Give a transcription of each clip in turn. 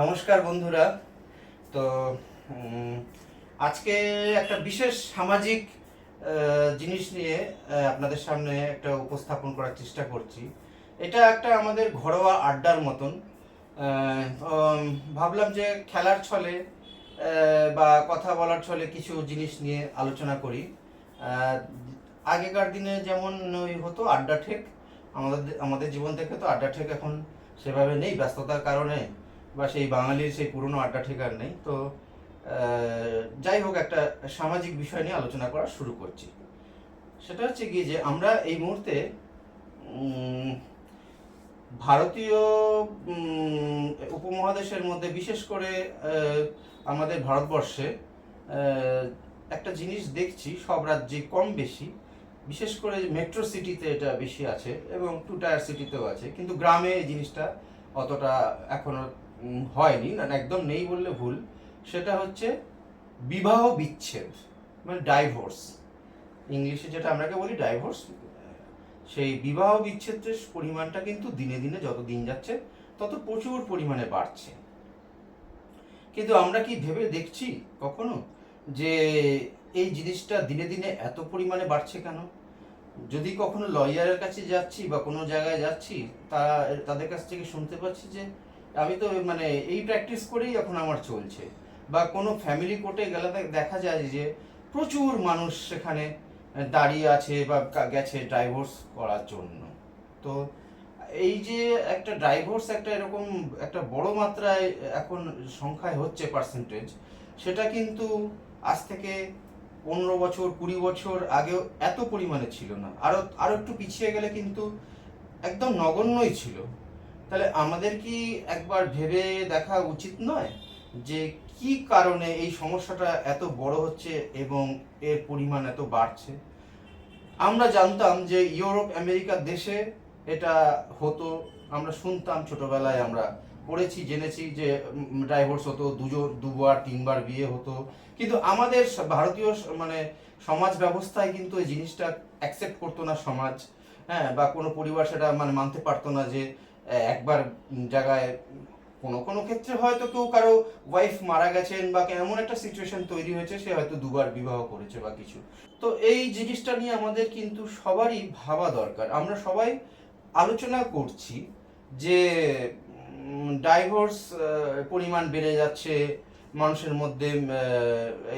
নমস্কার বন্ধুরা। তো আজকে একটা বিশেষ সামাজিক জিনিস নিয়ে আপনাদের সামনে একটা উপস্থাপন করার চেষ্টা করছি। এটা একটা আমাদের ঘরোয়া আড্ডার মতন। ভাবলাম যে খেলার ছলে বা কথা বলার ছলে কিছু জিনিস নিয়ে আলোচনা করি। আগেকার দিনে যেমন ওই হতো আড্ডা ঠেক, আমাদের আমাদের জীবন থেকে তো আড্ডা ঠেক এখন সেভাবে নেই, ব্যস্ততার কারণে। বা সেই বাঙালির সেই পুরনো আড্ডা ঠিকার নেই। তো যাই হোক একটা সামাজিক বিষয় নিয়ে আলোচনা করা শুরু করছি। সেটা হচ্ছে কি যে আমরা এই মুহূর্তে ভারতীয় উপমহাদেশের মধ্যে বিশেষ করে আমাদের ভারতবর্ষে একটা জিনিস দেখছি সব রাজ্যে কম বেশি। বিশেষ করে মেট্রো সিটিতে এটা বেশি আছে এবং টু টায়ার সিটিতেও আছে। কিন্তু গ্রামে এই জিনিসটা অতটা এখনও উম, হয়নি, না একদম নেই বললে ভুল, সেটা হচ্ছে বিবাহ বিচ্ছেদ মানে ডাইভোর্স ইংলিশে যেটা আমরাকে বলি ডাইভোর্স সেই বিবাহ বিচ্ছেদের পরিমাণটা কিন্তু দিনে দিনে যত দিন যাচ্ছে, তত প্রচুর পরিমাণে বাড়ছে। কিন্তু আমরা কি ভেবে দেখছি কখনো যে এই জিনিসটা দিনে দিনে এত পরিমাণে বাড়ছে কেন? যদি কখনো লয়ারের কাছে যাচ্ছি বা কোনো জায়গায় যাচ্ছি, তারা, তাদের কাছ থেকে শুনতে পাচ্ছি যে আমি তো মানে এই প্র্যাকটিস করেই এখন আমার চলছে। বা কোনো ফ্যামিলি কোর্টে গেলে দেখা যায় যে প্রচুর মানুষ সেখানে দাঁড়িয়ে আছে বা গেছে ডাইভোর্স করার জন্য। তো এই যে একটা ডাইভোর্স একটা এরকম একটা বড় মাত্রায় এখন সংখ্যায় হচ্ছে পার্সেন্টেজ সেটা কিন্তু আজ থেকে পনেরো বছর, কুড়ি বছর আগেও এত পরিমাণে ছিল না। আরও আরও একটু পিছিয়ে গেলে কিন্তু একদম নগণ্যই ছিল। তাহলে আমাদের কি একবার ভেবে দেখা উচিত নয় যে কি কারণে এই সমস্যাটা এত বড় হচ্ছে এবং এর পরিমাণ এত বাড়ছে? আমরা জানতাম যে ইউরোপ আমেরিকার দেশে এটা হতো। আমরা শুনতাম ছোটবেলায় আমরা পড়েছি, জেনেছি যে ডাইভোর্স হতো দুজন দুবার, তিনবার বিয়ে হতো। কিন্তু আমাদের ভারতীয় মানে সমাজ ব্যবস্থায় কিন্তু এই জিনিসটা অ্যাকসেপ্ট করতো না সমাজ হ্যাঁ বা কোনো পরিবার সেটা মানে মানতে পারতো না যে একবার জায়গায় কোনো কোনো ক্ষেত্রে হয়তো কেউ কারও ওয়াইফ মারা গেছেন বা এমন একটা সিচুয়েশন তৈরি হয়েছে, সে হয়তো দুবার বিবাহ করেছে বা কিছু। তো এই জিনিসটা নিয়ে আমাদের কিন্তু সবারই ভাবা দরকার। আমরা সবাই আলোচনা করছি যে ডাইভোর্স পরিমাণ বেড়ে যাচ্ছে, মানুষের মধ্যে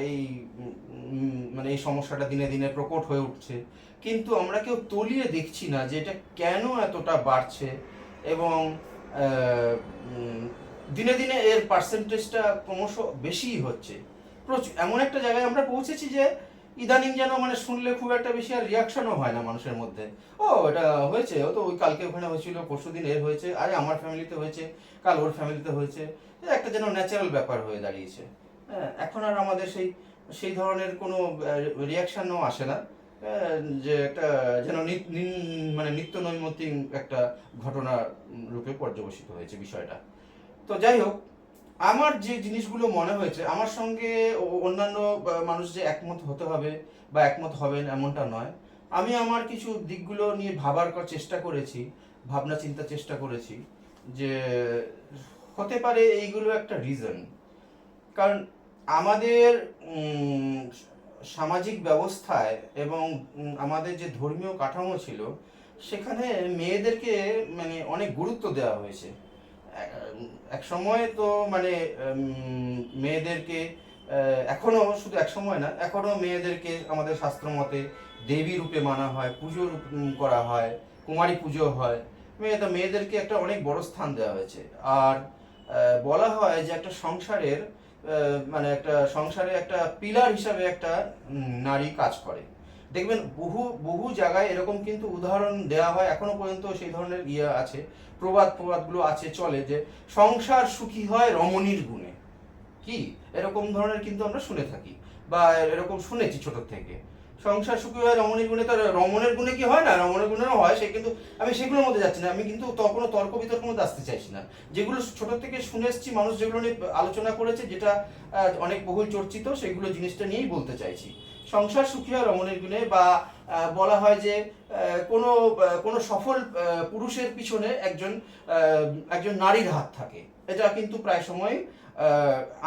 এই মানে এই সমস্যাটা দিনে দিনে প্রকট হয়ে উঠছে। কিন্তু আমরা কেউ তলিয়ে দেখছি না যে এটা কেন এতটা বাড়ছে। এবং দিনে দিনে এর পার্সেন্টেজটা ক্রমশ বেশিই হচ্ছে। প্রচুর, এমন একটা জায়গায় আমরা পৌঁছেছি যে ইদানিং যেন মানে শুনলে খুব একটা বেশি আর রিয়াকশনও হয় না মানুষের মধ্যে। ও, এটা হয়েছে, ও তো ওই কালকে ওখানে হয়েছিল, পরশু দিন এর হয়েছে, আরে আমার ফ্যামিলিতে হয়েছে, কাল ওর ফ্যামিলিতে হয়েছে। একটা যেন ন্যাচারাল ব্যাপার হয়ে দাঁড়িয়েছে। হ্যাঁ এখন আর আমাদের সেই সেই ধরনের কোনো রিয়াকশনও আসে না। যে একটা যেন মানে নিত্য নৈমিত্তিক একটা ঘটনা রূপে পর্যবসিত হয়েছে বিষয়টা। তো যাই হোক, আমার যে জিনিসগুলো মনে হয়েছে, আমার সঙ্গে অন্যান্য মানুষ যে একমত হতে হবে বা একমত হবেন এমনটা নয়। আমি আমার কিছু দিকগুলো নিয়ে ভাবার চেষ্টা করেছি, ভাবনা, চিন্তা, চেষ্টা করেছি যে হতে পারে এইগুলো একটা রিজন কারণ আমাদের সামাজিক ব্যবস্থায় এবং আমাদের যে ধর্মীয় কাঠামো ছিল সেখানে মেয়েদেরকে মানে অনেক গুরুত্ব দেওয়া হয়েছে। এক সময় তো মানে মেয়েদেরকে আহ, এখনও শুধু এক সময় না এখনও মেয়েদেরকে আমাদের শাস্ত্র মতে দেবী রূপে মানা হয় পুজো করা হয় কুমারী পুজো হয়। মেয়ে তো মেয়েদেরকে একটা অনেক বড় স্থান দেওয়া হয়েছে। আর বলা হয় যে একটা সংসারের মানে একটা সংসারে একটা পিলার হিসাবে একটা নারী কাজ করে। দেখবেন বহু বহু জায়গায় এরকম কিন্তু উদাহরণ দেওয়া হয়, এখনও পর্যন্ত সেই ধরনের ইয়ে আছে, প্রবাদ প্রবাদগুলো আছে, চলে যে সংসার সুখী হয় রমণীর গুণে। কি? এরকম ধরনের কিন্তু আমরা শুনে থাকি, বা এরকম শুনেছি ছোট থেকে। সংসার সুখী হয়, রমণীর গুণে তো রমণের গুণে কি হয় না? রমণের গুণেও হয়, সে কিন্তু আমি সেগুলোর মধ্যে যাচ্ছি না। আমি কিন্তু কোনো তর্ক বিতর্ক মধ্যে আসতে চাইছি না। যেগুলো ছোট থেকে শুনে এসেছি, মানুষ যেগুলো নিয়ে আলোচনা করেছে, যেটা অনেক বহুল চর্চিত, সেগুলো জিনিসটা নিয়েই বলতে চাইছি। সংসার সুখী হয় রমণের গুণে বা বলা হয় যে কোনো কোনো সফল পুরুষের পিছনে একজন একজন নারীর হাত থাকে। এটা কিন্তু প্রায় সময়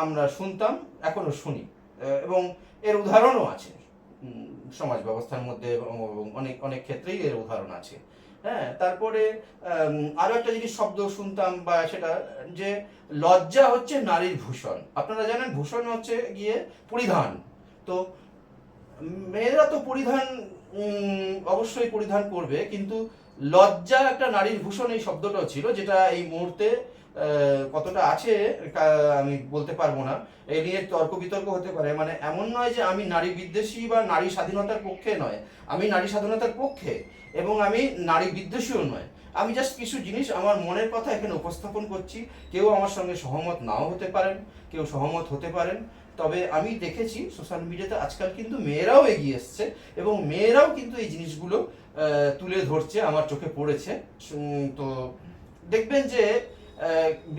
আমরা শুনতাম, এখনও শুনি। এবং এর উদাহরণও আছে। সমাজ ব্যবস্থার মধ্যে অনেক অনেক ক্ষেত্রেই এর উদাহরণ আছে। হ্যাঁ তারপরে আরও আরও একটা জিনিস শব্দ শুনতাম বা সেটা, যে লজ্জা হচ্ছে নারীর ভূষণ। আপনারা জানেন ভূষণ হচ্ছে গিয়ে পরিধান। তো মেয়েরা তো পরিধান অবশ্যই পরিধান করবে, কিন্তু লজ্জা একটা নারীর ভূষণ এই শব্দটাও ছিল, যেটা এই মুহূর্তে কতটা আছে আমি বলতে পারব না। এই নিয়ে তর্ক বিতর্ক হতে পারে। মানে এমন নয় যে আমি নারী বিদ্বেষী বা নারী স্বাধীনতার পক্ষে নয়। আমি নারী স্বাধীনতার পক্ষে এবং আমি নারী বিদ্বেষীও নয়। আমি জাস্ট কিছু জিনিস আমার মনের কথা এখানে উপস্থাপন করছি। কেউ আমার সঙ্গে সহমত নাও হতে পারেন, কেউ সহমত হতে পারেন। তবে আমি দেখেছি সোশ্যাল মিডিয়াতে আজকাল কিন্তু মেয়েরাও এগিয়ে এসছে এবং মেয়েরাও কিন্তু এই জিনিসগুলো তুলে ধরছে, আমার চোখে পড়েছে। তো দেখবেন যে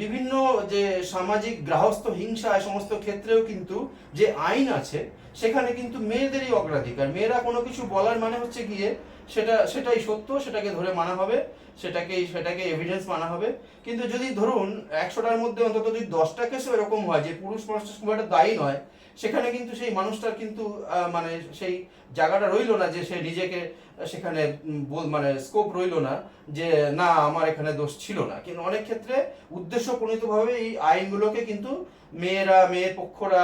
বিভিন্ন যে সামাজিক গ্রাহস্থ হিংসা সমস্ত ক্ষেত্রেও কিন্তু যে আইন আছে, সেখানে কিন্তু মেয়েদেরই অগ্রাধিকার। মেয়েরা কোনো কিছু বলার মানে হচ্ছে গিয়ে সেটা, সেটাই সত্য, সেটাকে ধরে মানা হবে। সেটাকে সেটাকে এভিডেন্স মানা হবে। কিন্তু যদি ধরুন, একশোটার মধ্যে অন্তত যদি দশটা কেসও এরকম হয়, যে পুরুষ মানুষটা খুব একটা দায়ী নয়, সেখানে কিন্তু সেই মানুষটার কিন্তু মানে সেই জায়গাটা রইল না যে সে নিজেকে, সেখানে মানে স্কোপ রইল না যে, না, আমার এখানে দোষ ছিল না। কিন্তু অনেক ক্ষেত্রে উদ্দেশ্য প্রণীতভাবে এই আইনগুলোকে কিন্তু মেয়েরা, মেয়ের পক্ষরা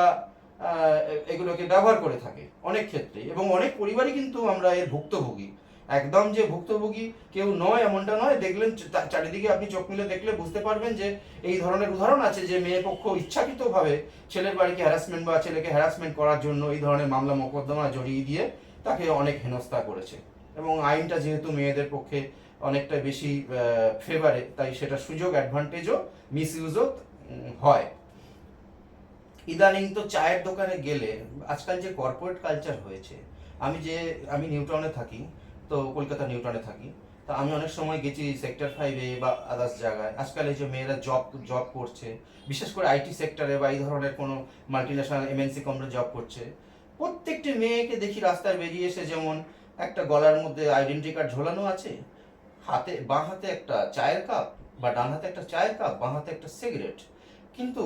এগুলোকে ব্যবহার করে থাকে অনেক ক্ষেত্রে। এবং অনেক পরিবারই কিন্তু আমরা এর ভুক্তভোগী। একদম যে ভুক্তভোগী কেউ নয়, এমনটা নয়। দেখলেন চারিদিকে আপনি চোখ মিলে দেখলে বুঝতে পারবেন যে এই ধরনের উদাহরণ আছে যে মেয়ে পক্ষ ইচ্ছাকৃতভাবে ছেলের বাড়িকে হ্যারাসমেন্ট বা ছেলেকে হ্যারাসমেন্ট করার জন্য এই ধরনের মামলা মোকদ্দমা জড়িয়ে দিয়ে তাকে অনেক হেনস্থা করেছে। এবং আইনটা যেহেতু মেয়েদের পক্ষে অনেকটা বেশি ফেভারে তাই সেটা সুযোগ অ্যাডভান্টেজও মিস ইউজও হয়। ইদানিং তো চায়ের দোকানে গেলে আজকাল যে কর্পোরেট কালচার হয়েছে, আমি যে, আমি নিউটাউনে থাকি তো কলকাতা নিউটাউনে থাকি। তো আমি অনেক সময় গেছি সেক্টর ফাইভে বা আদার্স জায়গায়। আজকাল এই যে মেয়েরা জব জব করছে, বিশেষ করে আইটি সেক্টরে বা এই ধরনের কোনো multinational MNC company job করছে। প্রত্যেকটি মেয়েকে দেখি রাস্তায় বেরিয়ে এসে যেমন একটা গলার মধ্যে আইডেন্টি কার্ড ঝোলানো আছে, হাতে, বাঁ হাতে একটা চায়ের কাপ বা ডান হাতে একটা চায়ের কাপ বাঁ হাতে একটা সিগারেট কিন্তু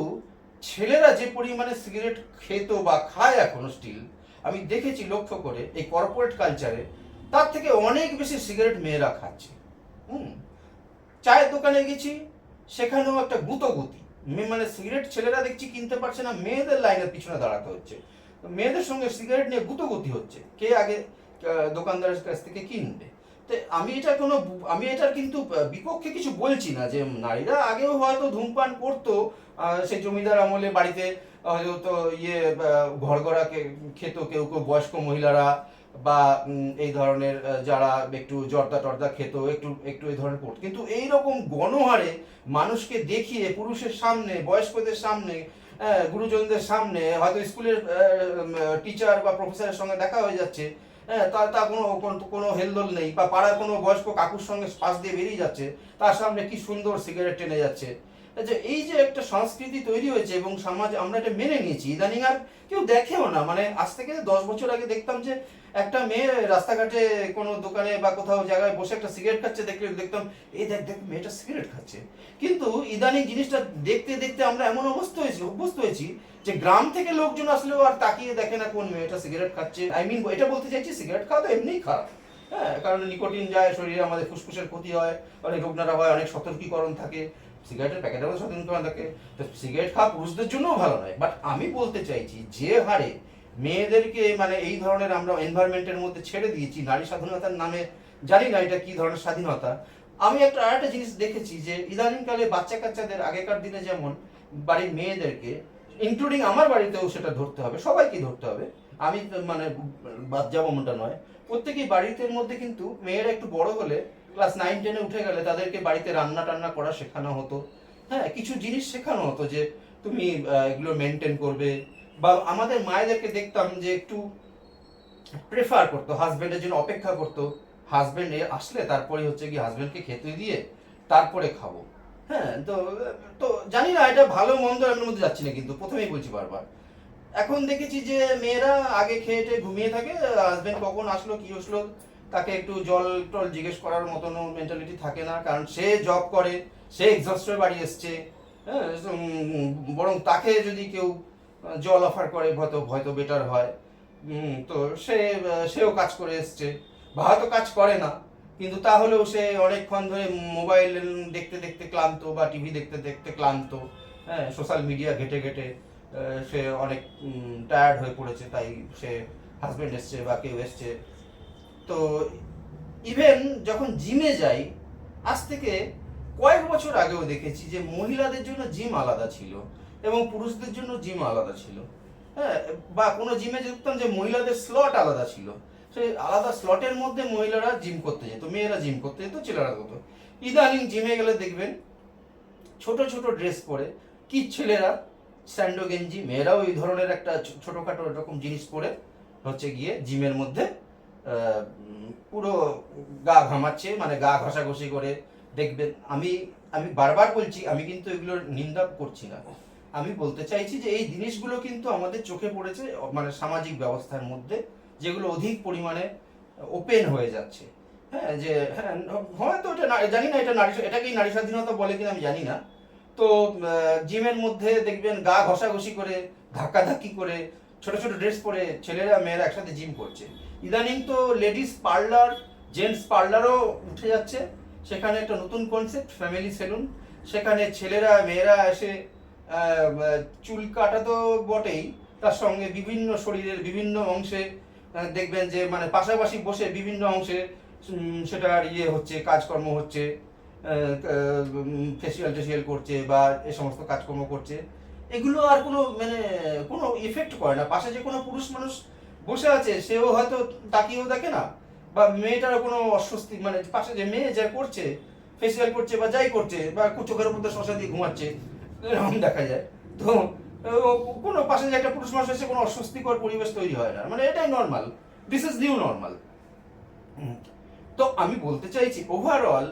ছেলেরা যে পরিমাণে সিগারেট খেত বা খায় এখনও স্টিল আমি দেখেছি লক্ষ্য করে এই কর্পোরেট কালচারে তার থেকে অনেক বেশি সিগারেট মেয়েরা খাচ্ছে। হুম? চায়ের দোকানে গেছি, সেখানেও একটা গুতগুতি মে- মানে সিগারেট ছেলেরা দেখছি কিনতে পারছে না, মেয়েদের লাইনের পিছনে দাঁড়াতে হচ্ছে। মেয়েদের সঙ্গে সিগারেট নিয়ে গুতগুতি হচ্ছে। কে আগে দোকানদারের কাছ থেকে কিনবে? তো আমি এটা কোনো আমি এটার কিন্তু বিপক্ষে কিছু বলছি না যে নারীরা আগেও হয়তো ধূমপান করতো সেই জমিদার আমলে বাড়িতে, হয়তো ইয়ে ঘরগড়া খেত কেউ কেউ বয়স্ক মহিলারা বা এই ধরনের যারা একটু জর্দা টর্দা খেত, একটু একটু এই ধরনের করত। কিন্তু এই রকম গণহারে মানুষকে দেখিয়ে পুরুষের সামনে, বয়স্কদের সামনে গুরুজনদের সামনে, হয়তো স্কুলের টিচার বা প্রফেসরের সঙ্গে দেখা হয়ে যাচ্ছে হ্যাঁ তা কোনো, কোনো- হেলদোল নেই বা পাড়ার কোনো বয়স্ক কাকুর সঙ্গে পাশ দিয়ে বেরিয়ে যাচ্ছে, তার সামনে কি সুন্দর সিগারেট টেনে যাচ্ছে। যে, এই যে একটা সংস্কৃতি তৈরি হয়েছে এবং সমাজ আমরা এটা মেনে নিয়েছি, ইদানিং আর কেউ দেখেও না। মানে আজ থেকে দশ বছর আগে দেখতাম যে একটা মেয়ে রাস্তাঘাটে কোনো দোকানে বা কোথাও জায়গায় বসে একটা সিগারেট খাচ্ছে, দেখলে দেখতাম, এই দেখ দেখ, মেয়েটা সিগারেট খাচ্ছে। কিন্তু ইদানিং জিনিসটা দেখতে দেখতে আমরা এমন অবস্থা হয়েছি, অভ্যস্ত হয়েছি যে গ্রাম থেকে লোকজন আসলেও আর তাকিয়ে দেখে না কোন মেয়েটা সিগারেট খাচ্ছে। আই মিন এটা বলতে চাইছি, সিগারেট খাওয়া তো এমনিই খারাপ। হ্যাঁ কারণ নিকোটিন যায়, শরীরে আমাদের ফুসফুসের ক্ষতি হয়, অনেক রোগনারা হয়, অনেক সতর্কীকরণ থাকে। সিগারেটের প্যাকেটের মধ্যে সতর্কীকরণ থাকে। তো সিগারেট খাওয়া পুরুষদের জন্যও ভালো নয়। বাট আমি বলতে চাইছি, যে হারে মেয়েদেরকে মানে এই ধরনের আমরা এনভায়রনমেন্টের মধ্যে ছেড়ে দিয়েছি, নারী স্বাধীনতার নামে, জানি না এটা কি ধরনের স্বাধীনতা। আমি একটা, আরেকটা জিনিস দেখেছি যে, ইদানিংকালে বাচ্চা কাচ্চাদের আগেকার দিনে যেমন বাড়ির মেয়েদেরকে ইনক্লুডিং আমার বাড়িতেও সেটা ধরতে হবে, সবাইকে ধরতে হবে। আমি মানে বাদ যাব এমনটা নয়। প্রত্যেকেই বাড়িতে মধ্যে কিন্তু মেয়েরা একটু বড় হলে ক্লাস নাইন টেনে উঠে গেলে তাদেরকে বাড়িতে রান্না টান্না করা শেখানো হতো। হ্যাঁ কিছু জিনিস শেখানো হতো যে, তুমি এগুলো মেনটেন করবে বা আমাদের মায়েদেরকে দেখতাম যে একটু প্রেফার করতো হাজবেন্ডের জন্য অপেক্ষা করতো। হাজবেন্ড আসলে তারপরে হচ্ছে কি হাজবেন্ডকে খেতে দিয়ে তারপরে খাব। হ্যাঁ তো তো জানি না, এটা ভালো মন্দ এর মধ্যে যাচ্ছি না কিন্তু, প্রথমেই বলছি বারবার। এখন দেখেছি যে মেয়েরা আগে খেয়ে টেয়ে ঘুমিয়ে থাকে হাজবেন্ড কখন আসলো, কি আসলো তাকে একটু জল টল জিজ্ঞেস করার মতন মেন্টালিটি থাকে না, কারণ সে জব করে, সে এক্সস্ট বাড়ি এসছে হ্যাঁ বরং তাকে যদি কেউ জল অফার করে, হয়তো হয়তো বেটার হয়। তো সে সেও কাজ করে এসছে। বা হয়তো কাজ করে না, কিন্তু তাহলেও সে অনেকক্ষণ ধরে মোবাইল দেখতে দেখতে ক্লান্ত বা টিভি দেখতে দেখতে ক্লান্ত। হ্যাঁ সোশ্যাল মিডিয়া ঘেটে ঘেটে সে অনেক টায়ার্ড হয়ে পড়েছে, তাই সে হাজবেন্ড এসছে বা কেউ এসছে। তো ইভেন যখন জিমে যাই, আজ থেকে কয়েক বছর আগেও দেখেছি যে মহিলাদের জন্য জিম আলাদা ছিল। এবং পুরুষদের জন্য জিম আলাদা ছিল। হ্যাঁ বা কোনো জিমে দেখতাম যে মহিলাদের স্লট আলাদা ছিল। সেই আলাদা স্লটের মধ্যে মহিলারা জিম করতে যেত, মেয়েরা জিম করতে যেত, ছেলেরা করতো। ইদানিং জিমে গেলে দেখবেন, ছোট ছোট ড্রেস পরে কি ছেলেরা স্যান্ডো গেঞ্জি, মেয়েরাও এই ধরনের একটা ছোটখাটো এরকম জিনিস পরে হচ্ছে গিয়ে জিমের মধ্যে পুরো গা ঘামাচ্ছে মানে গা ঘষাঘষি করে দেখবেন। আমি আমি বারবার বলছি, আমি কিন্তু এগুলোর নিন্দা করছি না। আমি বলতে চাইছি যে এই জিনিসগুলো কিন্তু আমাদের চোখে পড়েছে মানে সামাজিক ব্যবস্থার মধ্যে, যেগুলো অধিক পরিমাণে ওপেন হয়ে যাচ্ছে। হ্যাঁ যে হ্যাঁ হয়তো এটা জানি না এটা নারী, এটাকেই নারী স্বাধীনতা বলে কিনা আমি জানি না। তো জিমের মধ্যে দেখবেন গা ঘষাঘষি করে, ধাক্কাধাক্কি করে, ছোট ছোট ড্রেস পরে ছেলেরা, মেয়েরা একসাথে জিম করছে। ইদানিং তো লেডিস পার্লার, জেন্টস পার্লারও উঠে যাচ্ছে। সেখানে একটা নতুন কনসেপ্ট ফ্যামিলি সেলুন সেখানে ছেলেরা, মেয়েরা এসে চুল কাটা তো বটেই। তার সঙ্গে বিভিন্ন শরীরের বিভিন্ন অংশে দেখবেন যে মানে পাশাপাশি বসে বিভিন্ন অংশে সেটার ইয়ে হচ্ছে, কাজকর্ম হচ্ছে ফেসিয়াল টেসিয়াল করছে বা এ সমস্ত কাজকর্ম করছে। এগুলো আর কোনো মানে কোনো ইফেক্ট করে না। পাশে যে কোনো পুরুষ মানুষ বসে আছে, সেও হয়তো তাকিয়েও দেখে না। বা মেয়েটারও কোনো অস্বস্তি মানে পাশে যে মেয়ে যা করছে ফেসিয়াল করছে বা যাই করছে, বা চোখের মধ্যে শশা দিয়ে ঘুমাচ্ছে এরকম দেখা যায়। তো কোনো পাশে যে একটা পুরুষ মানুষ এসে কোনো অস্বস্তিকর পরিবেশ তৈরি হয় না। মানে এটাই normal this is new normal তো আমি বলতে চাইছি ওভারঅল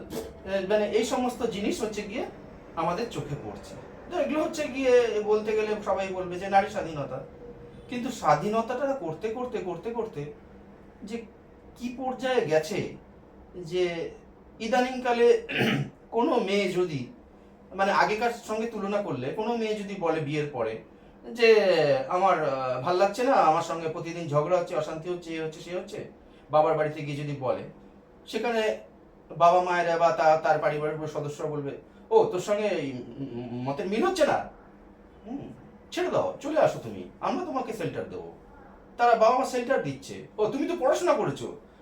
মানে এই সমস্ত জিনিস হচ্ছে গিয়ে আমাদের চোখে পড়ছে। তো এগুলো হচ্ছে গিয়ে বলতে গেলে সবাই বলবে যে নারী স্বাধীনতা। কিন্তু স্বাধীনতাটা করতে করতে করতে করতে যে কি পর্যায়ে গেছে যে ইদানিংকালে কোনো মেয়ে যদি মানে আগেকার সঙ্গে তুলনা করলে কোনো মেয়ে যদি বলে বিয়ের পরে যে, আমার ভালো লাগছে না, আমার সঙ্গে প্রতিদিন ঝগড়া হচ্ছে, অশান্তি হচ্ছে, এ হচ্ছে, সে হচ্ছে, বাবার বাড়িতে গিয়ে যদি বলে, সেখানে বাবা মায়েরা বা তার পারিবারিক সদস্যরা বলবে, ও, তোর সঙ্গে মতের মিল হচ্ছে না? ছেড়ে দাও, চলে আসো তুমি, আমরা তোমাকে সেল্টার দেবো। তারা বাবা মা সেল্টার দিচ্ছে, ও, তুমি তো পড়াশোনা করেছ,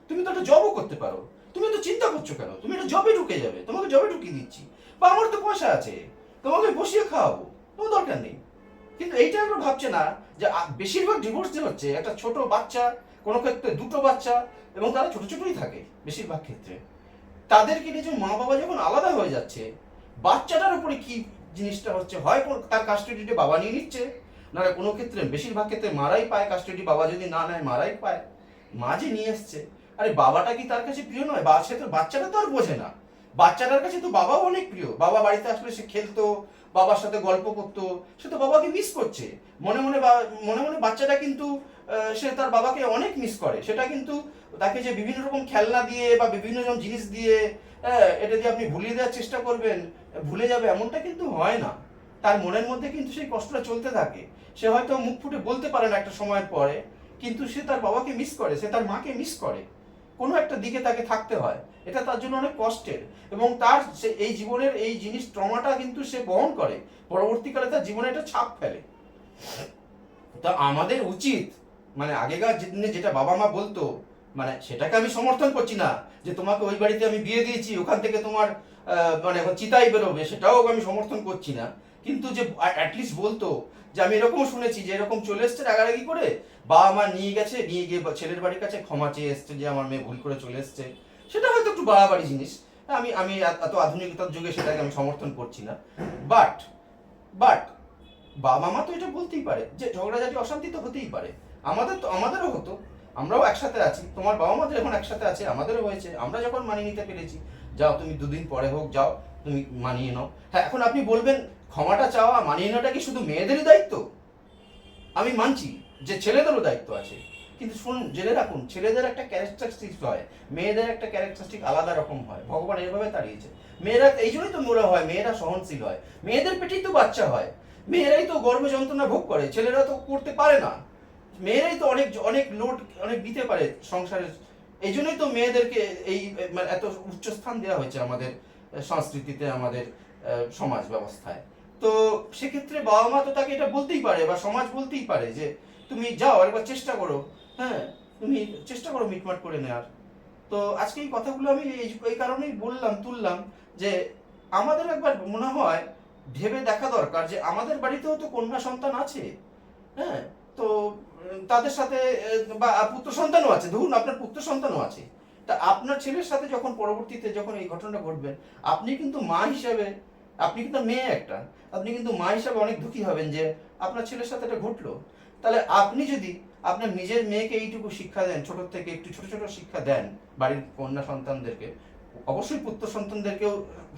তুমি তো একটা জবও করতে পারো, তুমি তো চিন্তা করছ কেন? তুমি একটা জবে ঢুকে যাবে, তোমাকে জবে ঢুকিয়ে দিচ্ছি। বা আমার তো পয়সা আছে, তোমাকে বসিয়ে খাওয়াবো কোনো দরকার নেই। কিন্তু এইটা আমরা ভাবছে না যে বেশিরভাগ ডিভোর্স যে হচ্ছে, একটা ছোট বাচ্চা, কোনো ক্ষেত্রে দুটো বাচ্চা, এবং তারা ছোট ছোটই থাকে বেশিরভাগ ক্ষেত্রে। তাদেরকে যে মা বাবা যখন আলাদা হয়ে যাচ্ছে, বাচ্চাটার উপরে কি জিনিসটা হচ্ছে, হয় তার কাস্টডিটা বাবা নিয়ে নিচ্ছে, নাহলে কোনো ক্ষেত্রে বেশিরভাগ ক্ষেত্রে মারাই পায় কাস্টডি বাবা যদি না নেয়, মারাই পায়। মা যে নিয়ে এসছে, আরে বাবাটা কি তার কাছে প্রিয় নয়? বা সে তো বাচ্চাটা তো আর বোঝে না। বাচ্চাটার কাছে তো বাবাও অনেক প্রিয়। বাবা বাড়িতে আসলে সে খেলতো বাবার সাথে গল্প করতো সে তো বাবাকে মিস করছে। মনে মনে মনে মনে বাচ্চাটা কিন্তু সে তার বাবাকে অনেক মিস করে। সেটা কিন্তু তাকে যে বিভিন্ন রকম খেলনা দিয়ে বা বিভিন্ন রকম জিনিস দিয়ে হ্যাঁ, এটা দিয়ে আপনি ভুলিয়ে দেওয়ার চেষ্টা করবেন ভুলে যাবে এমনটা কিন্তু হয় না। তার মনের মধ্যে কিন্তু সেই কষ্টটা চলতে থাকে। সে হয়তো মুখ ফুটে বলতে পারে না একটা সময়ের পরে কিন্তু সে তার বাবাকে মিস করে সে তার মাকে মিস করে। কোনো একটা দিকে তাকে থাকতে হয়। এটা তার জন্য অনেক কষ্টের। এবং তার সে এই জীবনের এই জিনিস ট্রমাটা কিন্তু সে বহন করে। পরবর্তীকালে তার জীবনে এটা ছাপ ফেলে। তা আমাদের উচিত মানে আগেকার দিনে যেটা বাবা মা বলতো মানে সেটাকে আমি সমর্থন করছি না, যে তোমাকে ওই বাড়িতে আমি বিয়ে দিয়েছি, ওখান থেকে তোমার মানে চিতাই বেরোবে, সেটাও আমি সমর্থন করছি না। কিন্তু যে অ্যাটলিস্ট বলতো যে, আমি এরকম শুনেছি যে, এরকম চলে এসছে রাগারাগি করে, বাবা মা নিয়ে গেছে, নিয়ে গিয়ে ছেলের বাড়ির কাছে ক্ষমা চেয়ে এসছে যে, আমার মেয়ে ভুল করে চলে এসছে। সেটা হয়তো একটু বাড়াবাড়ি জিনিস। আমি আমি এত- আধুনিকতার যুগে সেটাকে আমি সমর্থন করছি না। বাট বাট বাবা মা তো এটা বলতেই পারে যে, ঝগড়াঝাটি অশান্তি তো হতেই পারে। আমাদের তো, আমাদেরও হতো। আমরাও একসাথে আছি। তোমার বাবা মা যখন একসাথে আছে, আমাদেরও হয়েছে। আমরা যখন মানিয়ে নিতে পেরেছি, যাও তুমি দুদিন পরে হোক, যাও, তুমি মানিয়ে নাও। হ্যাঁ এখন আপনি বলবেন ক্ষমাটা চাওয়া মানিয়ে নেওয়াটা কি শুধু মেয়েদেরই দায়িত্ব? আমি মানছি যে ছেলেদেরও দায়িত্ব আছে। কিন্তু শুনুন, জেনে রাখুন, ছেলেদের একটা ক্যারেক্টারিস্টিক হয়, মেয়েদের একটা ক্যারেক্টারিস্টিক আলাদা রকম হয়, ভগবান এভাবে তাড়িয়েছে। মেয়েরা, এই জন্যই তো মোরা হয়, মেয়েরা সহনশীল হয়। মেয়েদের পেটেই তো বাচ্চা হয়, মেয়েরাই তো গর্ভ যন্ত্রণা ভোগ করে, ছেলেরা তো করতে পারে না। মেয়েরাই তো অনেক অনেক লোড অনেক দিতে পারে সংসারের এই জন্যই তো মেয়েদেরকে এই মানে এত উচ্চ স্থান দেওয়া হয়েছে আমাদের সংস্কৃতিতে, আমাদের সমাজ ব্যবস্থায়। তো সেক্ষেত্রে বাবা মা তো তাকে এটা বলতেই পারে বা সমাজ বলতেই পারে যে তুমি যাও একবার চেষ্টা করো। হ্যাঁ তুমি চেষ্টা করো মিটমাট করে নেওয়ার তো আজকে এই কথাগুলো আমি এই কারণেই বললাম, তুললাম যে আমাদের একবার মনে হয় ভেবে দেখা দরকার যে আমাদের বাড়িতেও তো কন্যা সন্তান আছে। হ্যাঁ তো তাদের সাথে, বা পুত্র সন্তানও আছে। ধরুন আপনার পুত্র সন্তানও আছে। তা আপনার ছেলের সাথে যখন পরবর্তীতে যখন এই ঘটনাটা ঘটবেন আপনি কিন্তু মা হিসেবে আপনি কিন্তু মেয়ে একটা, আপনি কিন্তু মা হিসাবে অনেক দুঃখী হবেন যে আপনার ছেলের সাথে এটা ঘটলো। তাহলে আপনি যদি আপনার নিজের মেয়েকে এইটুকু শিক্ষা দেন, ছোট থেকে একটু ছোট ছোট শিক্ষা দেন বাড়ির কন্যা সন্তানদেরকে, অবশ্যই পুত্র সন্তানদেরকেও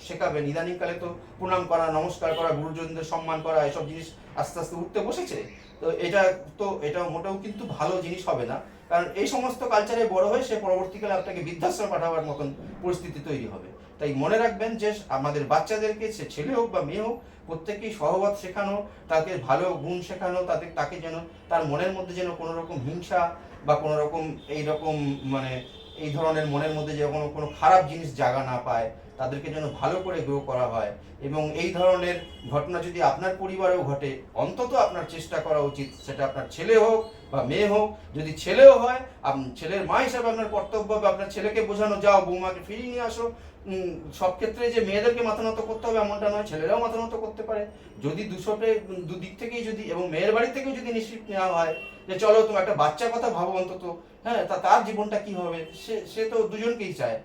শেখাবেন। ইদানিংকালে তো প্রণাম করা, নমস্কার করা, গুরুজনদের সম্মান করা, এসব জিনিস আস্তে আস্তে উঠতে বসেছে। তো এটা তো এটা মোটেও কিন্তু ভালো জিনিস হবে না। কারণ এই সমস্ত কালচারে বড় হয়ে সে পরবর্তীকালে আপনাকে বৃদ্ধাশ্রম পাঠাবার মতন পরিস্থিতি তৈরি হবে। তাই মনে রাখবেন যে আমাদের বাচ্চাদেরকে, সে ছেলে হোক বা মেয়ে হোক প্রত্যেককেই সহবত শেখানো, তাকে ভালো গুণ শেখানো তাদের তাকে যেন তার মনের মধ্যে যেন কোনো রকম হিংসা বা কোনো রকম এই রকম মানে এই ধরনের মনের মধ্যে যে কোনো খারাপ জিনিস জাগা না পায়, তাদেরকে যেন ভালো করে গ্রো করা হয়। এবং এই ধরনের ঘটনা যদি আপনার পরিবারেও ঘটে, অন্তত আপনার চেষ্টা করা উচিত সেটা আপনার ছেলে হোক বা মেয়ে হোক। যদি ছেলেও হয় ছেলের মা হিসাবে আপনার কর্তব্য বা আপনার ছেলেকে বোঝানো, যাও বৌমাকে ফিরিয়ে নিয়ে আসো। সব ক্ষেত্রে যে মেয়েদেরকে মাথা নত করতে হবে এমনটা নয়, ছেলেরাও মাথা নত করতে পারে। যদি দুশোটে দুদিক থেকেই যদি, এবং মেয়ের বাড়ি থেকেও যদি নিশ্চিত নেওয়া হয় যে চলো তুমি একটা বাচ্চার কথা ভাবো অন্তত হ্যাঁ তা তার জীবনটা কি হবে? সে সে তো দুজনকেই চায়।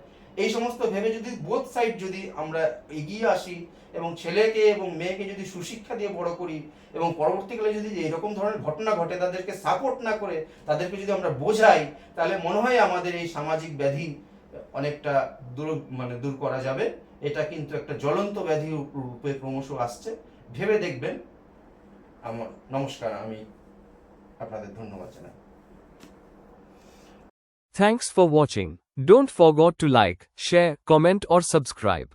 এই সমস্ত ভেবে যদি বোথ সাইড যদি আমরা এগিয়ে আসি এবং ছেলেকে এবং মেয়েকে যদি সুশিক্ষা দিয়ে বড় করি এবং পরবর্তীকালে যদি এরকম ধরনের ঘটনা ঘটে, তাদেরকে সাপোর্ট না করে তাদেরকে যদি আমরা বোঝাই, তাহলে মনে হয় আমাদের এই সামাজিক ব্যাধি অনেকটা দূর মানে দূর করা যাবে এটা কিন্তু একটা জ্বলন্ত ব্যাধি রূপে ক্রমশ আসছে ভেবে দেখবেন আমার নমস্কার আমি আপনাদের ধন্যবাদ জানাই Thanks for watching. Don't forget to like, share, comment or subscribe.